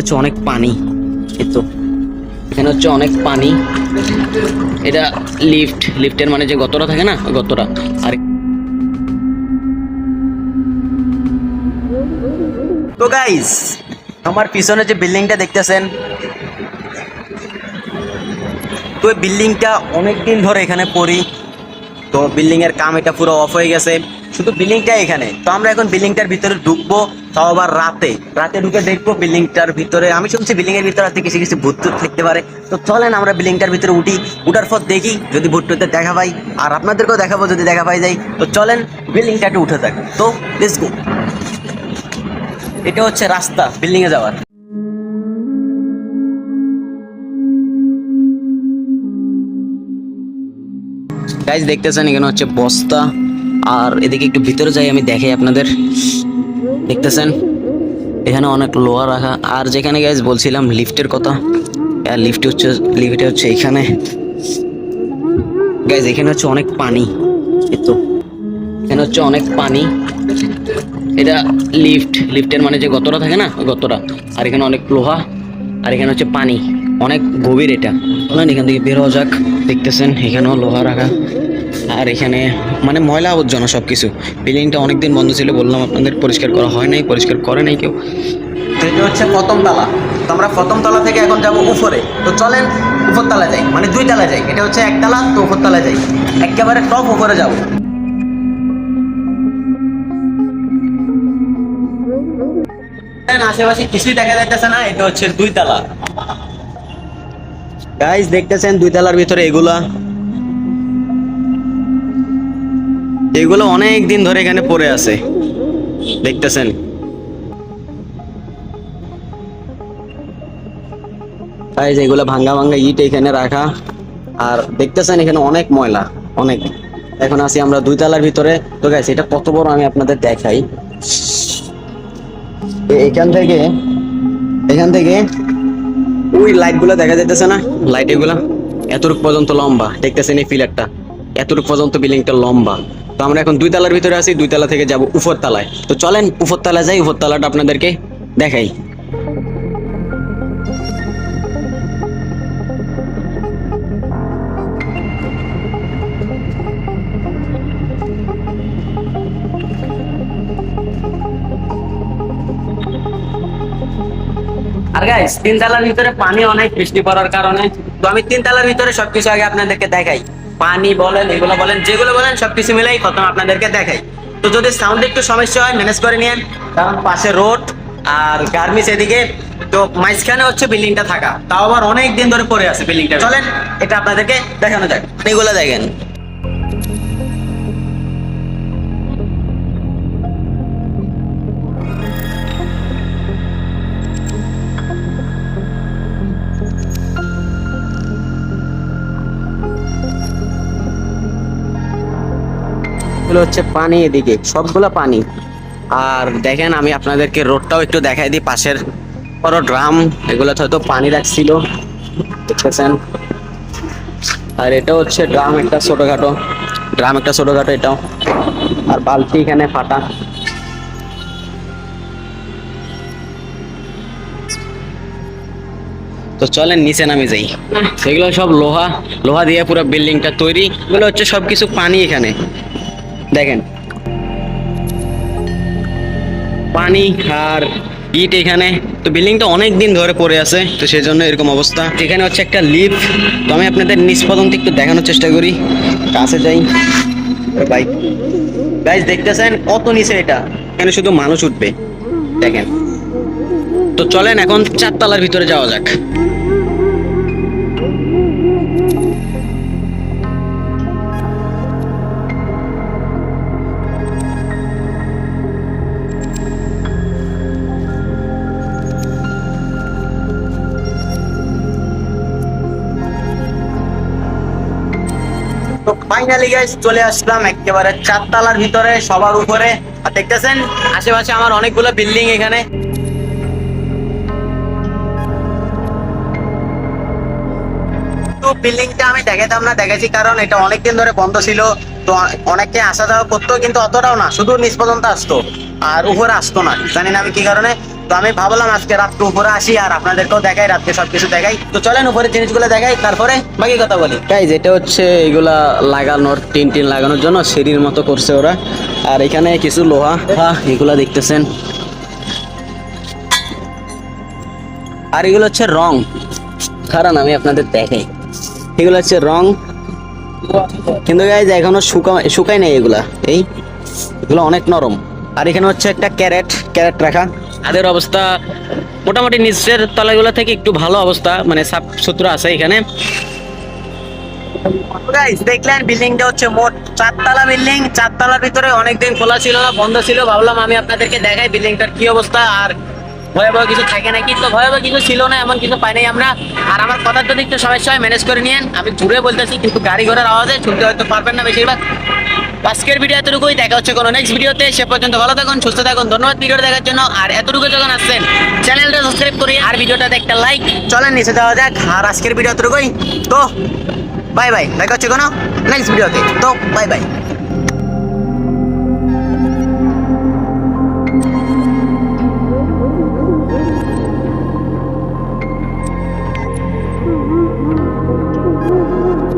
হচ্ছে অনেক পানি। এই তো। এখানে হচ্ছে অনেক পানি। এটা লিফট লিফটের মানে যে গতরা থাকে না গতরা। আর তো গাইস আমার পিছনে যে বিল্ডিংটা দেখতেছেন, তো এই বিল্ডিংটা অনেক দিন ধরে এখানে পড়ি। তো বিল্ডিং এর কাম এটা পুরো অফ হয়ে গেছে। শুধু বিল্ডিংটা এখানে। তো আমরা এখন বিল্ডিংটার ভিতরে ঢুকবো, তাও আবার রাতে। রাতে ঢুকে দেখব বিল্ডিংটার ভিতরে। আমি শুনছি বিল্ডিং এর ভিতরে রাতে কিছু কিছু ভূত থাকতে পারে। তো চলেন আমরা বিল্ডিংটার ভিতরে উঠি। উঠার পর দেখি যদি ভূত দেখা পাই। আর আপনাদেরকেও দেখাবো যদি দেখা পাই যাই। তো চলেন বিল্ডিংটা একটু উঠে থাক। তো লেটস গো এটা হচ্ছে রাস্তা বিল্ডিং এ যাওয়ার। গাইজ দেখতেছেন, এখানে হচ্ছে বস্তা। আর এদিকে একটু ভিতরে যাই, আমি দেখাই আপনাদের। দেখতেছেন? এখানে অনেক লোহা রাখা। আর যেখানে গাইজ বলছিলাম লিফটের কথা, আর লিফট হচ্ছে, লিফটে হচ্ছে এখানে। গাইজ এখানে হচ্ছে অনেক পানি। এই তো। এখানে হচ্ছে অনেক পানি। এটা লিফট। লিফটের মানে যে গতরা থাকে না গতরা। আর এখানে অনেক লোহা, আর এখানে হচ্ছে পানি। অনেক গভীর এটা। বলেন এখান থেকে বেরো যাক। দেখতেছেন, এখানেও লোহা রাখা। আর এখানে মানে ময়লা আবর্জনা সব কিছু বিল্ডিংটা অনেকদিন বন্ধ ছিল, বললাম আপনাদের পরিষ্কার করা হয় নাই, পরিষ্কার করে নাই কেউ। তো এটা হচ্ছে প্রথম তালা। তো আমরা প্রথম তলা থেকে এখন যাব উপরে। তো চলেন উপর তলা যাই মানে দুই তলা যাই। এটা হচ্ছে এক তালা, তো উপর তলা যাই। একেবারে টপ উপরে যাব। আশেপাশে কিছুই দেখা যাইতেছে না, এটা হচ্ছে দুই তালা। গাইস দেখতেছেন দুই তালার ভিতরে এগুলা? এগুলো অনেক দিন ধরে এখানে পড়ে আছে। দেখতেছেন? গাইস এগুলা ভাঙ্গা ভাঙ্গা ইট এখানে রাখা। আর দেখতেছেন এখানে অনেক ময়লা, অনেক। এখন আছি আমরা দুই তালার ভিতরে। তো গাইস এটা কত বড় আমি আপনাদের দেখাই। এখান থেকে এখান থেকে ওই লাইটগুলো দেখা যাইতেছে না? লাইট এগুলা? এতটুক পর্যন্ত লম্বা। দেখতেছেন এই পিলারটা এতটুক পর্যন্ত বিল্ডিংটা লম্বা। তো আমরা এখন দুই তালার ভিতরে আছি, দুই তালা থেকে যাব উপর তালায়। তো চলেন, উপর তালা যাই, উপর তালাটা আপনাদেরকে দেখাই। আর গাইস তিন তলার ভিতরে পানি অনেক, বৃষ্টি পড়ার কারণে। তো আমি তিন তলার ভিতরে সবকিছু আগে আপনাদেরকে দেখাই। পানি বলেন, এগুলো বলেন, যেগুলো বলেন, সবকিছু মিলাই প্রথম আপনাদেরকে দেখাই। তো যদি সাউন্ড একটু সমস্যা হয় ম্যানেজ করে নিয়েন। কারণ পাশে রোড আর গার্মিস এদিকে, তো মাঝখানে হচ্ছে বিল্ডিংটা থাকা। তাও আবার অনেক দিন ধরে পড়ে আছে বিল্ডিংটা চলেন, এটা আপনাদেরকে দেখানো যাক। এগুলো দেখেন। এগুলো হচ্ছে পানি এদিকে, সবগুলো পানি। আর দেখেন আমি আপনাদেরকে রোডটাও একটু দেখাই দিই, পাশের বড় ড্রাম এগুলো হয়তো পানি রাখছিল, দেখতেছেন? আর এটা হচ্ছে ড্রাম একটা ছোটখাটো, ড্রাম একটা ছোটখাটো এটাও। আর বালতি এখানে ফাটা। তো চলেন, নিচে নামে যাই। সেগুলো সব লোহা লোহা দিয়ে পুরো বিল্ডিংটা তৈরি। এগুলো হচ্ছে সবকিছু পানি এখানে। দেখেন। পানি আর ইট এখানে। তো বিল্ডিংটা অনেক দিন ধরে পড়ে আছে, তো সেই জন্য এরকম অবস্থা। এখানে হচ্ছে একটা লিফট। তো আমি আপনাদের পর্যন্ত একটু দেখানোর চেষ্টা করি। কাছে যাই। বাইক গাইজ দেখতেছেন কত নিচে এটা? এখানে শুধু মানুষ উঠবে। দেখেন। তো চলেন এখন চারতলার ভিতরে যাওয়া যাক। তো ফাইনালি গাইস চলে আসলাম একেবারে চারতলার ভিতরে, সবার উপরে। আর দেখতেছেন, আশেপাশে আমার অনেকগুলো বিল্ডিং এখানে। বিল্ডিংটা আমি দেখাতাম না দেখাচ্ছি কারণ এটা অনেকদিন ধরে বন্ধ ছিল। তো অনেকে আসা যাওয়া করতো, কিন্তু অতটাও না, শুধু নিচ পর্যন্ত আসতো। আর উপরে আসতো না, জানি না আমি কি কারণে। তো আমি ভাবলাম আজকে রাত্রে উপরে আসি আর আপনাদেরকেও দেখাই, রাত্রে সবকিছু দেখাই। তো চলেন উপরে জিনিসগুলো দেখাই, তারপরে বাকি কথা বলি। তাই যেটা হচ্ছে এগুলা লাগানোর, টিন টিন লাগানোর জন্য সিঁড়ির মতো করছে ওরা। আর এখানে কিছু লোহা এগুলা দেখতেছেন। আর এগুলো হচ্ছে রং। কারণ আমি আপনাদের দেখাই। এগুলো হচ্ছে রং। কিন্তু এখনও শুকা শুকাই নাই এগুলা। এই, এগুলো অনেক নরম। আর এখানে হচ্ছে একটা ক্যারেট ক্যারেট রাখা। তাদের অবস্থা মোটামুটি নিচের তলাগুলো থেকে একটু ভালো অবস্থা মানে সাফ সুতরা আছে এখানে। দেখলেন, বিল্ডিংটা হচ্ছে মোট চারতলা বিল্ডিং, চারতলার ভিতরে অনেকদিন খোলা ছিল না, বন্ধ ছিল। ভাবলাম আমি আপনাদেরকে দেখাই বিল্ডিংটার কি অবস্থা, আর ভয়াবহ কিছু থাকে নাকি? তো ভয়াবহ কিছু ছিল না, এমন কিছু পাই নাই আমরা। আর আমার কথার যদি একটু সমস্যা হয় ম্যানেজ করে নিয়েন, আমি ঘুরে বলতেছি, কিন্তু গাড়ি ঘোড়ার আওয়াজে শুনতে হয়তো পারবেন না বেশিরভাগ। আজকের ভিডিও এতটুকুই। দেখা হচ্ছে কোনো নেক্সট ভিডিওতে সে পর্যন্ত ভালো থাকুন, সুস্থ থাকুন। ধন্যবাদ ভিডিওটা দেখার জন্য। আর এতটুকু যখন আসছেন চ্যানেলটা সাবস্ক্রাইব করি আর ভিডিওটাতে একটা লাইক চলেন, নিচে যাওয়া যাক। আর আজকের ভিডিও এতটুকুই। তো বাই বাই দেখা হচ্ছে কোনো নেক্সট ভিডিওতে তো বাই বাই